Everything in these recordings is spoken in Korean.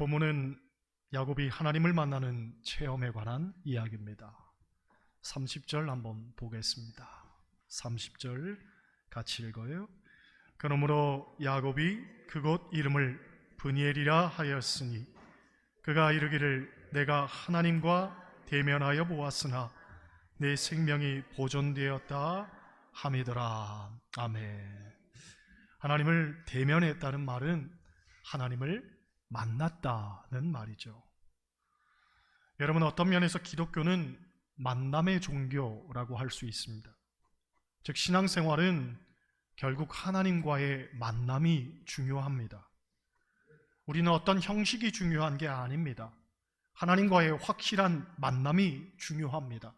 본문은 야곱이 하나님을 만나는 체험에 관한 이야기입니다. 30절 한번 보겠습니다. 30절 같이 읽어요. 그러므로 야곱이 그곳 이름을 브니엘이라 하였으니 그가 이르기를 내가 하나님과 대면하여 보았으나 내 생명이 보존되었다 함이더라. 아멘. 하나님을 대면했다는 말은 하나님을 만났다는 말이죠. 여러분 어떤 면에서 기독교는 만남의 종교라고 할 수 있습니다. 즉 신앙생활은 결국 하나님과의 만남이 중요합니다. 우리는 어떤 형식이 중요한 게 아닙니다. 하나님과의 확실한 만남이 중요합니다.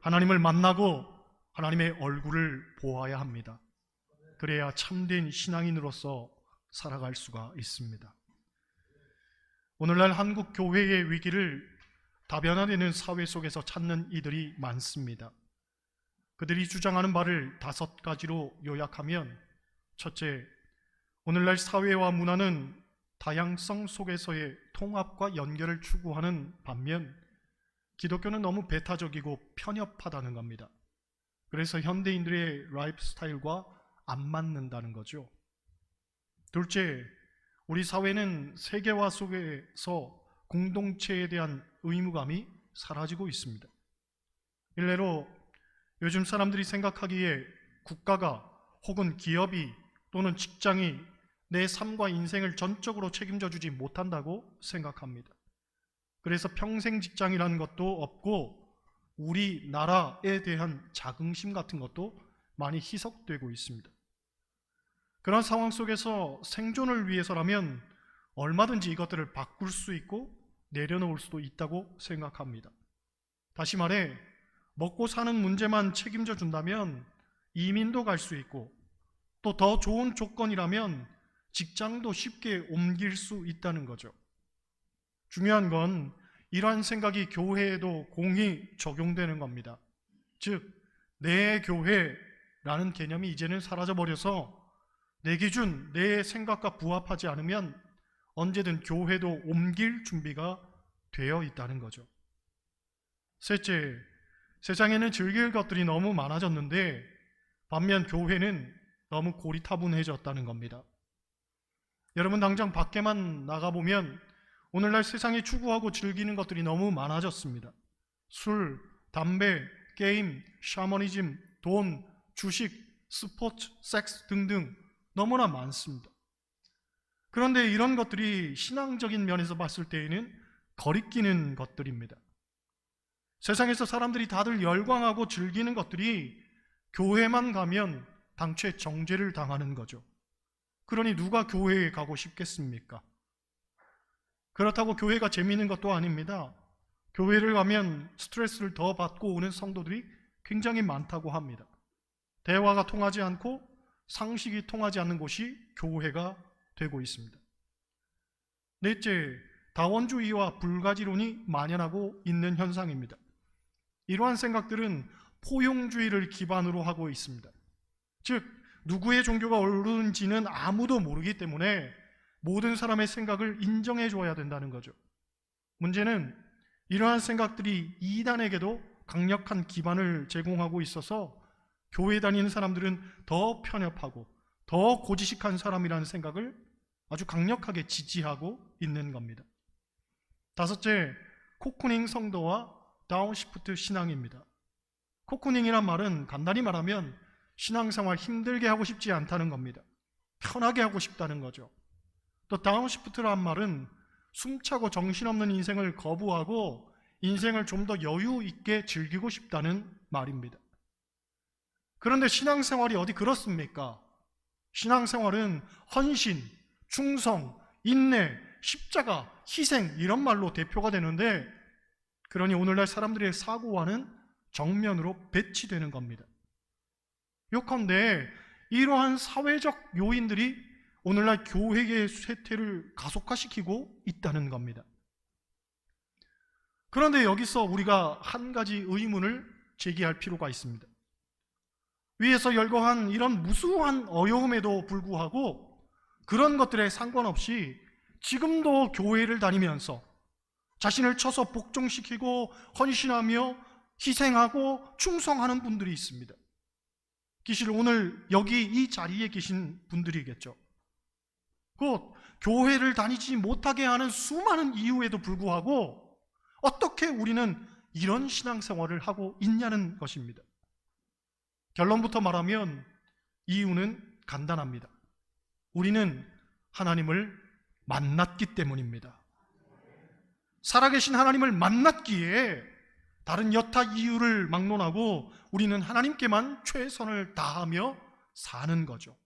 하나님을 만나고 하나님의 얼굴을 보아야 합니다. 그래야 참된 신앙인으로서 살아갈 수가 있습니다. 오늘날 한국 교회의 위기를 다변화되는 사회 속에서 찾는 이들이 많습니다. 그들이 주장하는 바를 다섯 가지로 요약하면 첫째, 오늘날 사회와 문화는 다양성 속에서의 통합과 연결을 추구하는 반면 기독교는 너무 배타적이고 편협하다는 겁니다. 그래서 현대인들의 라이프 스타일과 안 맞는다는 거죠. 둘째, 우리 사회는 세계화 속에서 공동체에 대한 의무감이 사라지고 있습니다. 일례로 요즘 사람들이 생각하기에 국가가 혹은 기업이 또는 직장이 내 삶과 인생을 전적으로 책임져 주지 못한다고 생각합니다. 그래서 평생 직장이라는 것도 없고 우리나라에 대한 자긍심 같은 것도 많이 희석되고 있습니다. 그런 상황 속에서 생존을 위해서라면 얼마든지 이것들을 바꿀 수 있고 내려놓을 수도 있다고 생각합니다. 다시 말해, 먹고 사는 문제만 책임져 준다면 이민도 갈 수 있고 또 더 좋은 조건이라면 직장도 쉽게 옮길 수 있다는 거죠. 중요한 건 이러한 생각이 교회에도 공히 적용되는 겁니다. 즉, 내 교회라는 개념이 이제는 사라져버려서 내 기준, 내 생각과 부합하지 않으면 언제든 교회도 옮길 준비가 되어 있다는 거죠. 셋째, 세상에는 즐길 것들이 너무 많아졌는데 반면 교회는 너무 고리타분해졌다는 겁니다. 여러분 당장 밖에만 나가보면 오늘날 세상에 추구하고 즐기는 것들이 너무 많아졌습니다. 술, 담배, 게임, 샤머니즘, 돈, 주식, 스포츠, 섹스 등등 너무나 많습니다. 그런데 이런 것들이 신앙적인 면에서 봤을 때에는 거리끼는 것들입니다. 세상에서 사람들이 다들 열광하고 즐기는 것들이 교회만 가면 당최 정죄를 당하는 거죠. 그러니 누가 교회에 가고 싶겠습니까? 그렇다고 교회가 재미있는 것도 아닙니다. 교회를 가면 스트레스를 더 받고 오는 성도들이 굉장히 많다고 합니다. 대화가 통하지 않고 상식이 통하지 않는 곳이 교회가 되고 있습니다. 넷째, 다원주의와 불가지론이 만연하고 있는 현상입니다. 이러한 생각들은 포용주의를 기반으로 하고 있습니다. 즉, 누구의 종교가 옳은지는 아무도 모르기 때문에 모든 사람의 생각을 인정해 줘야 된다는 거죠. 문제는 이러한 생각들이 이단에게도 강력한 기반을 제공하고 있어서 교회 다니는 사람들은 더 편협하고 더 고지식한 사람이라는 생각을 아주 강력하게 지지하고 있는 겁니다. 다섯째, 코쿠닝 성도와 다운시프트 신앙입니다. 코쿠닝이란 말은 간단히 말하면 신앙생활 힘들게 하고 싶지 않다는 겁니다. 편하게 하고 싶다는 거죠. 또 다운시프트란 말은 숨차고 정신없는 인생을 거부하고 인생을 좀 더 여유 있게 즐기고 싶다는 말입니다. 그런데 신앙생활이 어디 그렇습니까? 신앙생활은 헌신, 충성, 인내, 십자가, 희생 이런 말로 대표가 되는데 그러니 오늘날 사람들의 사고와는 정면으로 배치되는 겁니다. 요컨대 이러한 사회적 요인들이 오늘날 교회의 쇠퇴를 가속화시키고 있다는 겁니다. 그런데 여기서 우리가 한 가지 의문을 제기할 필요가 있습니다. 위에서 열거한 이런 무수한 어려움에도 불구하고 그런 것들에 상관없이 지금도 교회를 다니면서 자신을 쳐서 복종시키고 헌신하며 희생하고 충성하는 분들이 있습니다. 기실 오늘 여기 이 자리에 계신 분들이겠죠. 곧 교회를 다니지 못하게 하는 수많은 이유에도 불구하고 어떻게 우리는 이런 신앙생활을 하고 있냐는 것입니다. 결론부터 말하면 이유는 간단합니다. 우리는 하나님을 만났기 때문입니다. 살아계신 하나님을 만났기에 다른 여타 이유를 막론하고 우리는 하나님께만 최선을 다하며 사는 거죠.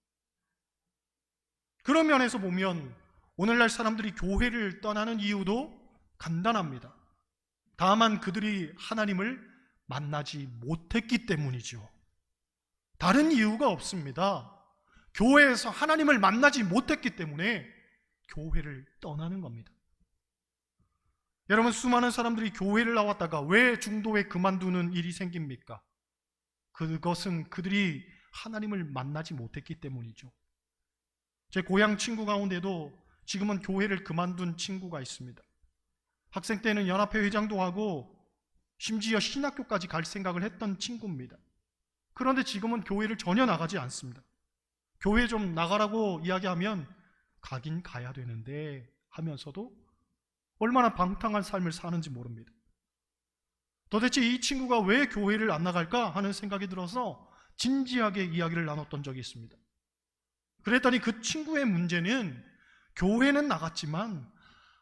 그런 면에서 보면 오늘날 사람들이 교회를 떠나는 이유도 간단합니다. 다만 그들이 하나님을 만나지 못했기 때문이죠. 다른 이유가 없습니다. 교회에서 하나님을 만나지 못했기 때문에 교회를 떠나는 겁니다. 여러분, 수많은 사람들이 교회를 나왔다가 왜 중도에 그만두는 일이 생깁니까? 그것은 그들이 하나님을 만나지 못했기 때문이죠. 제 고향 친구 가운데도 지금은 교회를 그만둔 친구가 있습니다. 학생 때는 연합회 회장도 하고 심지어 신학교까지 갈 생각을 했던 친구입니다. 그런데 지금은 교회를 전혀 나가지 않습니다. 교회 좀 나가라고 이야기하면 가긴 가야 되는데 하면서도 얼마나 방탕한 삶을 사는지 모릅니다. 도대체 이 친구가 왜 교회를 안 나갈까 하는 생각이 들어서 진지하게 이야기를 나눴던 적이 있습니다. 그랬더니 그 친구의 문제는 교회는 나갔지만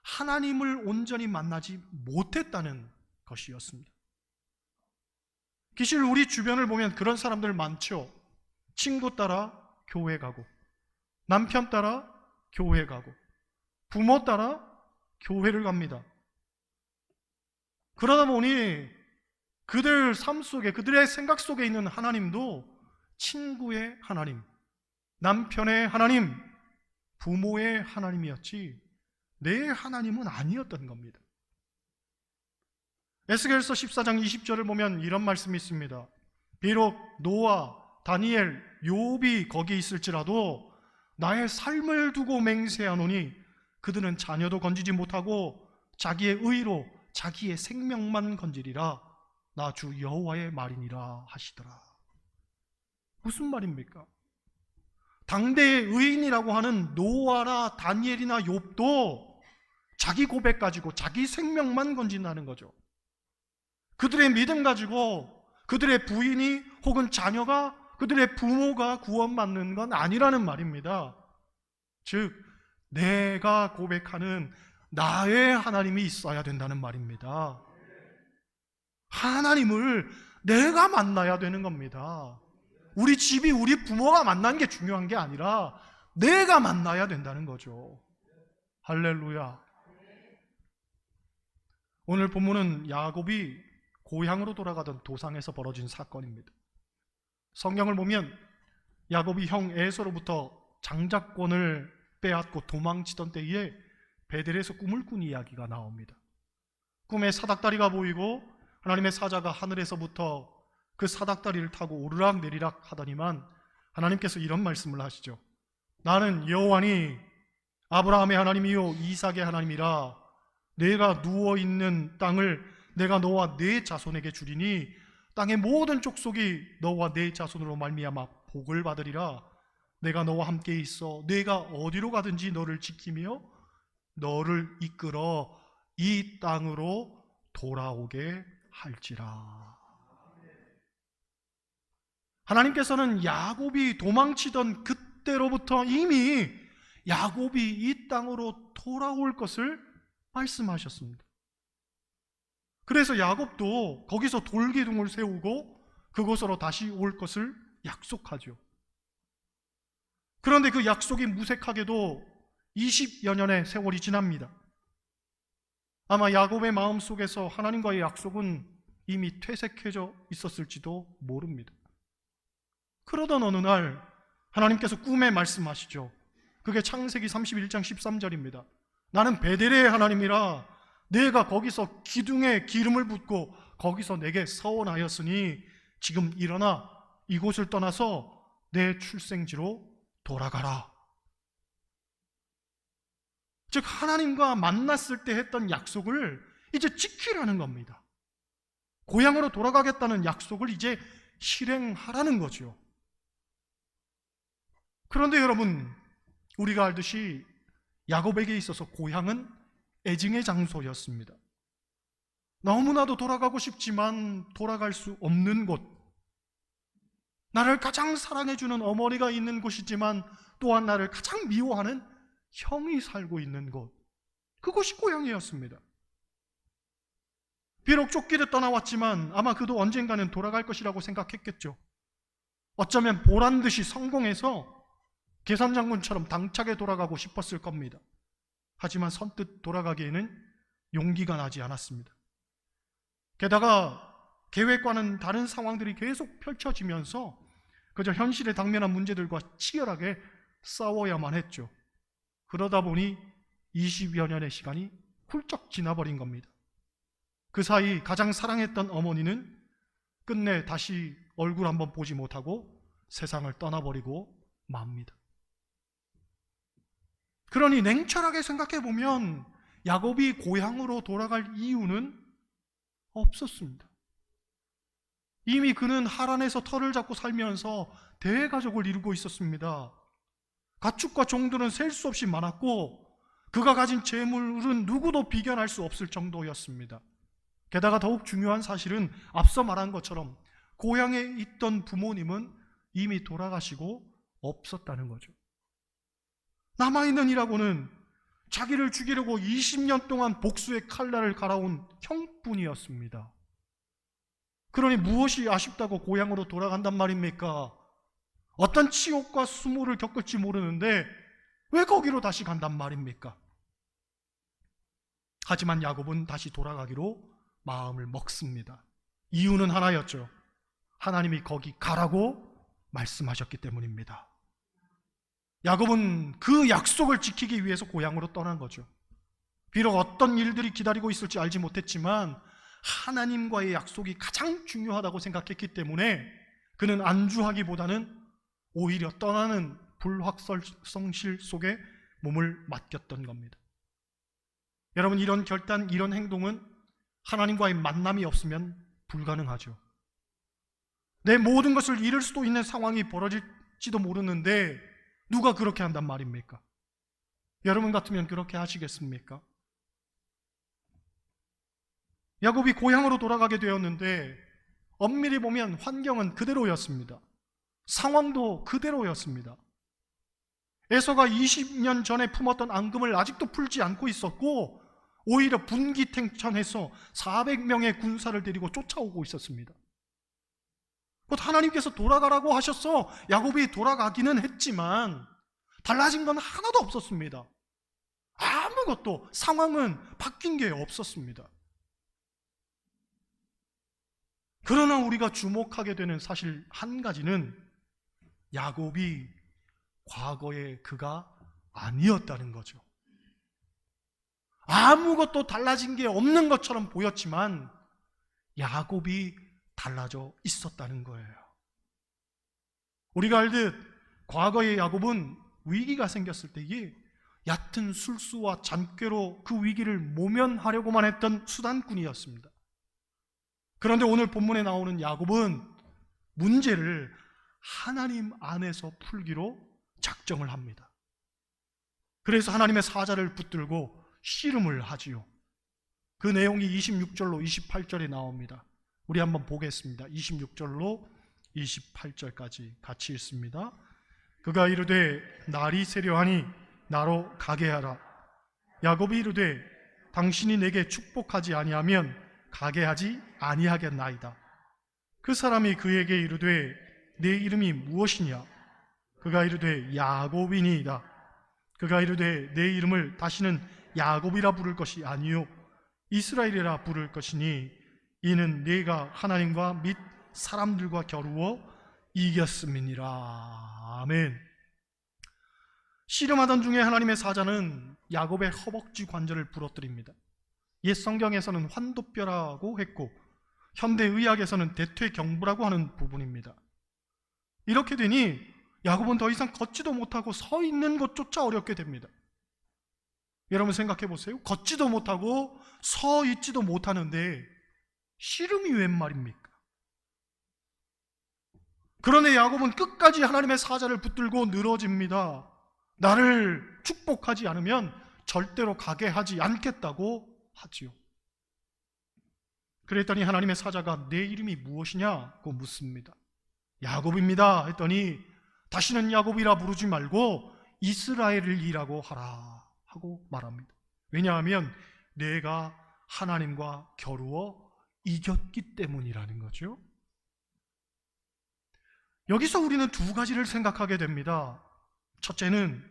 하나님을 온전히 만나지 못했다는 것이었습니다. 기실 우리 주변을 보면 그런 사람들 많죠. 친구 따라 교회 가고, 남편 따라 교회 가고, 부모 따라 교회를 갑니다. 그러다 보니 그들 삶 속에, 그들의 생각 속에 있는 하나님도 친구의 하나님, 남편의 하나님, 부모의 하나님이었지, 내 하나님은 아니었던 겁니다. 에스겔서 14장 20절을 보면 이런 말씀이 있습니다. 비록 노아, 다니엘, 욥이 거기 있을지라도 나의 삶을 두고 맹세하노니 그들은 자녀도 건지지 못하고 자기의 의로 자기의 생명만 건지리라 나 주 여호와의 말이니라 하시더라. 무슨 말입니까? 당대의 의인이라고 하는 노아나 다니엘이나 욥도 자기 고백 가지고 자기 생명만 건진다는 거죠. 그들의 믿음 가지고 그들의 부인이 혹은 자녀가 그들의 부모가 구원받는 건 아니라는 말입니다. 즉, 내가 고백하는 나의 하나님이 있어야 된다는 말입니다. 하나님을 내가 만나야 되는 겁니다. 우리 집이 우리 부모가 만난 게 중요한 게 아니라 내가 만나야 된다는 거죠. 할렐루야. 오늘 본문은 야곱이 고향으로 돌아가던 도상에서 벌어진 사건입니다. 성경을 보면 야곱이 형 에서로부터 장자권을 빼앗고 도망치던 때에 베델에서 꿈을 꾼 이야기가 나옵니다. 꿈에 사닥다리가 보이고 하나님의 사자가 하늘에서부터 그 사닥다리를 타고 오르락 내리락 하더니만 하나님께서 이런 말씀을 하시죠. 나는 여호와니 아브라함의 하나님이요 이삭의 하나님이라 내가 누워 있는 땅을 내가 너와 네 자손에게 주리니 땅의 모든 족속이 너와 네 자손으로 말미암아 복을 받으리라 내가 너와 함께 있어 내가 어디로 가든지 너를 지키며 너를 이끌어 이 땅으로 돌아오게 할지라 하나님께서는 야곱이 도망치던 그때로부터 이미 야곱이 이 땅으로 돌아올 것을 말씀하셨습니다. 그래서 야곱도 거기서 돌기둥을 세우고 그곳으로 다시 올 것을 약속하죠. 그런데 그 약속이 무색하게도 20여 년의 세월이 지납니다. 아마 야곱의 마음 속에서 하나님과의 약속은 이미 퇴색해져 있었을지도 모릅니다. 그러던 어느 날 하나님께서 꿈에 말씀하시죠. 그게 창세기 31장 13절입니다. 나는 베델의 하나님이라 내가 거기서 기둥에 기름을 붓고 거기서 내게 서원하였으니 지금 일어나 이곳을 떠나서 내 출생지로 돌아가라. 즉 하나님과 만났을 때 했던 약속을 이제 지키라는 겁니다. 고향으로 돌아가겠다는 약속을 이제 실행하라는 거죠. 그런데 여러분, 우리가 알듯이 야곱에게 있어서 고향은 애증의 장소였습니다. 너무나도 돌아가고 싶지만 돌아갈 수 없는 곳. 나를 가장 사랑해주는 어머니가 있는 곳이지만 또한 나를 가장 미워하는 형이 살고 있는 곳. 그곳이 고향이었습니다. 비록 쫓기듯 떠나왔지만 아마 그도 언젠가는 돌아갈 것이라고 생각했겠죠. 어쩌면 보란 듯이 성공해서 계산장군처럼 당차게 돌아가고 싶었을 겁니다. 하지만 선뜻 돌아가기에는 용기가 나지 않았습니다. 게다가 계획과는 다른 상황들이 계속 펼쳐지면서 그저 현실에 당면한 문제들과 치열하게 싸워야만 했죠. 그러다 보니 20여 년의 시간이 훌쩍 지나버린 겁니다. 그 사이 가장 사랑했던 어머니는 끝내 다시 얼굴 한번 보지 못하고 세상을 떠나버리고 맙니다. 그러니 냉철하게 생각해 보면 야곱이 고향으로 돌아갈 이유는 없었습니다. 이미 그는 하란에서 털을 잡고 살면서 대가족을 이루고 있었습니다. 가축과 종들은 셀 수 없이 많았고 그가 가진 재물은 누구도 비견할 수 없을 정도였습니다. 게다가 더욱 중요한 사실은 앞서 말한 것처럼 고향에 있던 부모님은 이미 돌아가시고 없었다는 거죠. 남아있는 이라고는 자기를 죽이려고 20년 동안 복수의 칼날을 갈아온 형뿐이었습니다. 그러니 무엇이 아쉽다고 고향으로 돌아간단 말입니까? 어떤 치욕과 수모를 겪을지 모르는데 왜 거기로 다시 간단 말입니까? 하지만 야곱은 다시 돌아가기로 마음을 먹습니다. 이유는 하나였죠. 하나님이 거기 가라고 말씀하셨기 때문입니다. 야곱은 그 약속을 지키기 위해서 고향으로 떠난 거죠. 비록 어떤 일들이 기다리고 있을지 알지 못했지만 하나님과의 약속이 가장 중요하다고 생각했기 때문에 그는 안주하기보다는 오히려 떠나는 불확성실 속에 몸을 맡겼던 겁니다. 여러분 이런 결단, 이런 행동은 하나님과의 만남이 없으면 불가능하죠. 내 모든 것을 잃을 수도 있는 상황이 벌어질지도 모르는데 누가 그렇게 한단 말입니까? 여러분 같으면 그렇게 하시겠습니까? 야곱이 고향으로 돌아가게 되었는데 엄밀히 보면 환경은 그대로였습니다. 상황도 그대로였습니다. 에서가 20년 전에 품었던 앙금을 아직도 풀지 않고 있었고 오히려 분기탱천해서 400명의 군사를 데리고 쫓아오고 있었습니다. 곧 하나님께서 돌아가라고 하셨어 야곱이 돌아가기는 했지만 달라진 건 하나도 없었습니다. 아무것도 상황은 바뀐 게 없었습니다. 그러나 우리가 주목하게 되는 사실 한 가지는 야곱이 과거의 그가 아니었다는 거죠. 아무것도 달라진 게 없는 것처럼 보였지만 야곱이 달라져 있었다는 거예요. 우리가 알듯 과거의 야곱은 위기가 생겼을 때에 얕은 술수와 잔꾀로 그 위기를 모면하려고만 했던 수단꾼이었습니다. 그런데 오늘 본문에 나오는 야곱은 문제를 하나님 안에서 풀기로 작정을 합니다. 그래서 하나님의 사자를 붙들고 씨름을 하지요. 그 내용이 26절로 28절에 나옵니다. 우리 한번 보겠습니다. 26절로 28절까지 같이 읽습니다. 그가 이르되 날이 세려하니 나로 가게 하라. 야곱이 이르되 당신이 내게 축복하지 아니하면 가게 하지 아니하겠나이다. 그 사람이 그에게 이르되 내 이름이 무엇이냐? 그가 이르되 야곱이니이다. 그가 이르되 내 이름을 다시는 야곱이라 부를 것이 아니요 이스라엘이라 부를 것이니 이는 네가 하나님과 및 사람들과 겨루어 이겼음이니라. 아멘. 씨름하던 중에 하나님의 사자는 야곱의 허벅지 관절을 부러뜨립니다. 옛 성경에서는 환도뼈라고 했고 현대 의학에서는 대퇴경부라고 하는 부분입니다. 이렇게 되니 야곱은 더 이상 걷지도 못하고 서 있는 것조차 어렵게 됩니다. 여러분 생각해 보세요. 걷지도 못하고 서 있지도 못하는데 씨름이 웬 말입니까? 그런데 야곱은 끝까지 하나님의 사자를 붙들고 늘어집니다. 나를 축복하지 않으면 절대로 가게 하지 않겠다고 하지요. 그랬더니 하나님의 사자가 내 이름이 무엇이냐고 묻습니다. 야곱입니다. 했더니 다시는 야곱이라 부르지 말고 이스라엘이라고 하라 하고 말합니다. 왜냐하면 내가 하나님과 겨루어 이겼기 때문이라는 거죠. 여기서 우리는 두 가지를 생각하게 됩니다. 첫째는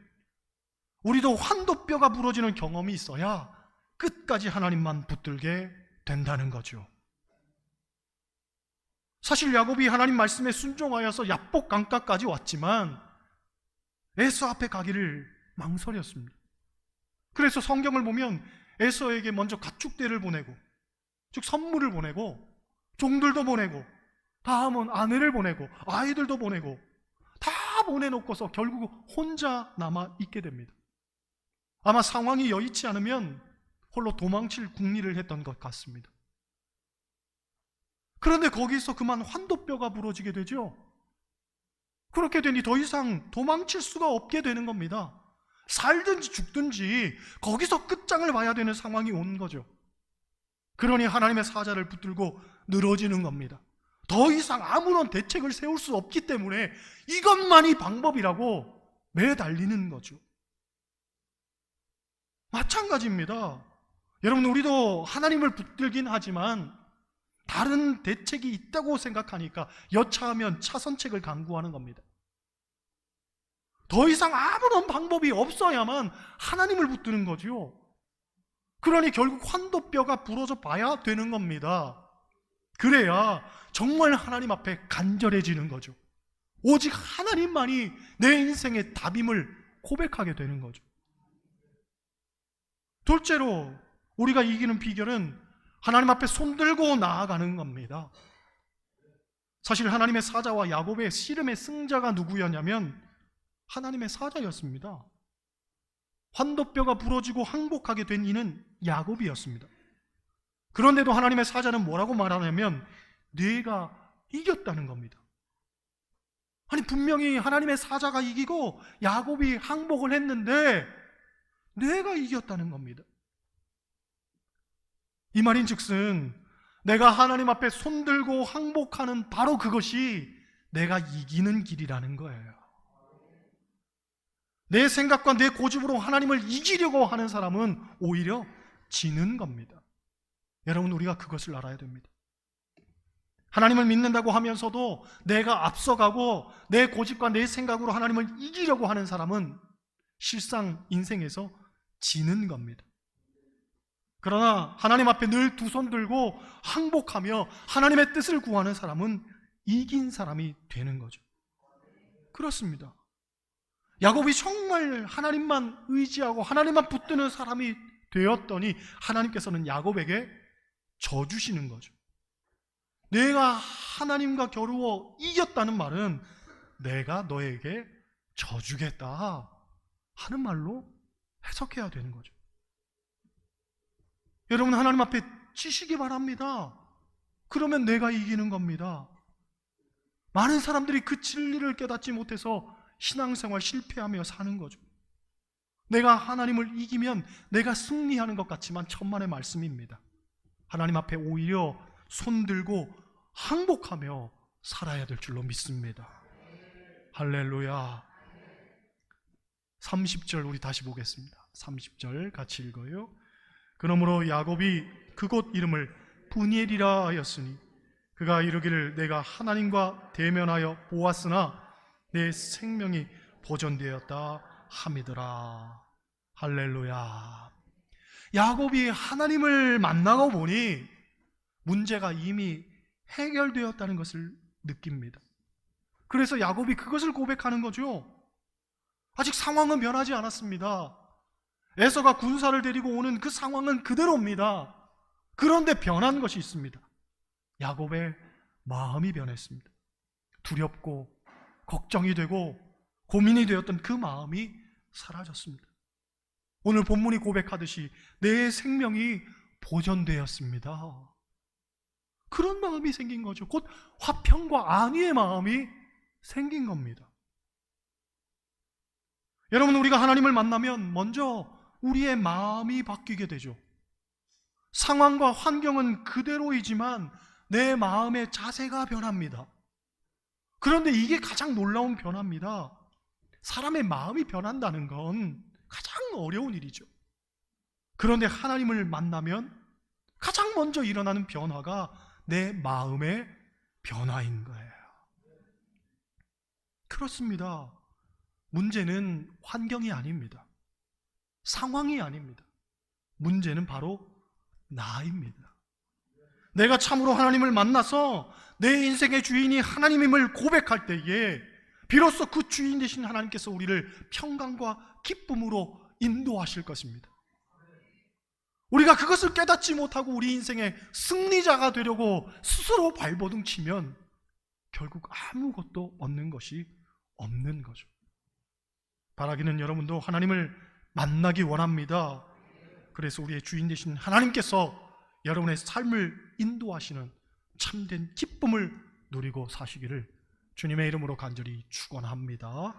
우리도 환도뼈가 부러지는 경험이 있어야 끝까지 하나님만 붙들게 된다는 거죠. 사실 야곱이 하나님 말씀에 순종하여서 야복 강가까지 왔지만 에서 앞에 가기를 망설였습니다. 그래서 성경을 보면 에서에게 먼저 가축대를 보내고 즉 선물을 보내고 종들도 보내고 다음은 아내를 보내고 아이들도 보내고 다 보내놓고서 결국 혼자 남아 있게 됩니다. 아마 상황이 여의치 않으면 홀로 도망칠 궁리를 했던 것 같습니다. 그런데 거기서 그만 환도뼈가 부러지게 되죠. 그렇게 되니 더 이상 도망칠 수가 없게 되는 겁니다. 살든지 죽든지 거기서 끝장을 봐야 되는 상황이 온 거죠. 그러니 하나님의 사자를 붙들고 늘어지는 겁니다. 더 이상 아무런 대책을 세울 수 없기 때문에 이것만이 방법이라고 매달리는 거죠. 마찬가지입니다. 여러분, 우리도 하나님을 붙들긴 하지만 다른 대책이 있다고 생각하니까 여차하면 차선책을 강구하는 겁니다. 더 이상 아무런 방법이 없어야만 하나님을 붙드는 거죠. 그러니 결국 환도뼈가 부러져 봐야 되는 겁니다. 그래야 정말 하나님 앞에 간절해지는 거죠. 오직 하나님만이 내 인생의 답임을 고백하게 되는 거죠. 둘째로 우리가 이기는 비결은 하나님 앞에 손들고 나아가는 겁니다. 사실 하나님의 사자와 야곱의 씨름의 승자가 누구였냐면 하나님의 사자였습니다. 환도뼈가 부러지고 항복하게 된 이는 야곱이었습니다. 그런데도 하나님의 사자는 뭐라고 말하냐면 네가 이겼다는 겁니다. 아니 분명히 하나님의 사자가 이기고 야곱이 항복을 했는데 내가 이겼다는 겁니다. 이 말인즉슨 내가 하나님 앞에 손들고 항복하는 바로 그것이 내가 이기는 길이라는 거예요. 내 생각과 내 고집으로 하나님을 이기려고 하는 사람은 오히려 지는 겁니다. 여러분, 우리가 그것을 알아야 됩니다. 하나님을 믿는다고 하면서도 내가 앞서가고 내 고집과 내 생각으로 하나님을 이기려고 하는 사람은 실상 인생에서 지는 겁니다. 그러나 하나님 앞에 늘 두 손 들고 항복하며 하나님의 뜻을 구하는 사람은 이긴 사람이 되는 거죠. 그렇습니다. 야곱이 정말 하나님만 의지하고 하나님만 붙드는 사람이 되었더니 하나님께서는 야곱에게 져 주시는 거죠. 내가 하나님과 겨루어 이겼다는 말은 내가 너에게 져 주겠다 하는 말로 해석해야 되는 거죠. 여러분 하나님 앞에 치시기 바랍니다. 그러면 내가 이기는 겁니다. 많은 사람들이 그 진리를 깨닫지 못해서 신앙생활 실패하며 사는 거죠. 내가 하나님을 이기면 내가 승리하는 것 같지만 천만의 말씀입니다. 하나님 앞에 오히려 손들고 항복하며 살아야 될 줄로 믿습니다. 할렐루야. 30절 우리 다시 보겠습니다. 30절 같이 읽어요. 그러므로 야곱이 그곳 이름을 분이엘이라 하였으니 그가 이르기를 내가 하나님과 대면하여 보았으나 내 생명이 보존되었다 함이더라. 할렐루야. 야곱이 하나님을 만나고 보니 문제가 이미 해결되었다는 것을 느낍니다. 그래서 야곱이 그것을 고백하는 거죠. 아직 상황은 변하지 않았습니다. 에서가 군사를 데리고 오는 그 상황은 그대로입니다. 그런데 변한 것이 있습니다. 야곱의 마음이 변했습니다. 두렵고 걱정이 되고 고민이 되었던 그 마음이 사라졌습니다. 오늘 본문이 고백하듯이 내 생명이 보존되었습니다. 그런 마음이 생긴 거죠. 곧 화평과 안위의 마음이 생긴 겁니다. 여러분, 우리가 하나님을 만나면 먼저 우리의 마음이 바뀌게 되죠. 상황과 환경은 그대로이지만 내 마음의 자세가 변합니다. 그런데 이게 가장 놀라운 변화입니다. 사람의 마음이 변한다는 건 가장 어려운 일이죠. 그런데 하나님을 만나면 가장 먼저 일어나는 변화가 내 마음의 변화인 거예요. 그렇습니다. 문제는 환경이 아닙니다. 상황이 아닙니다. 문제는 바로 나입니다. 내가 참으로 하나님을 만나서 내 인생의 주인이 하나님임을 고백할 때에 비로소 그 주인 되신 하나님께서 우리를 평강과 기쁨으로 인도하실 것입니다. 우리가 그것을 깨닫지 못하고 우리 인생의 승리자가 되려고 스스로 발버둥 치면 결국 아무것도 얻는 것이 없는 거죠. 바라기는 여러분도 하나님을 만나기 원합니다. 그래서 우리의 주인 되신 하나님께서 여러분의 삶을 인도하시는 참된 기쁨을 누리고 사시기를 주님의 이름으로 간절히 축원합니다.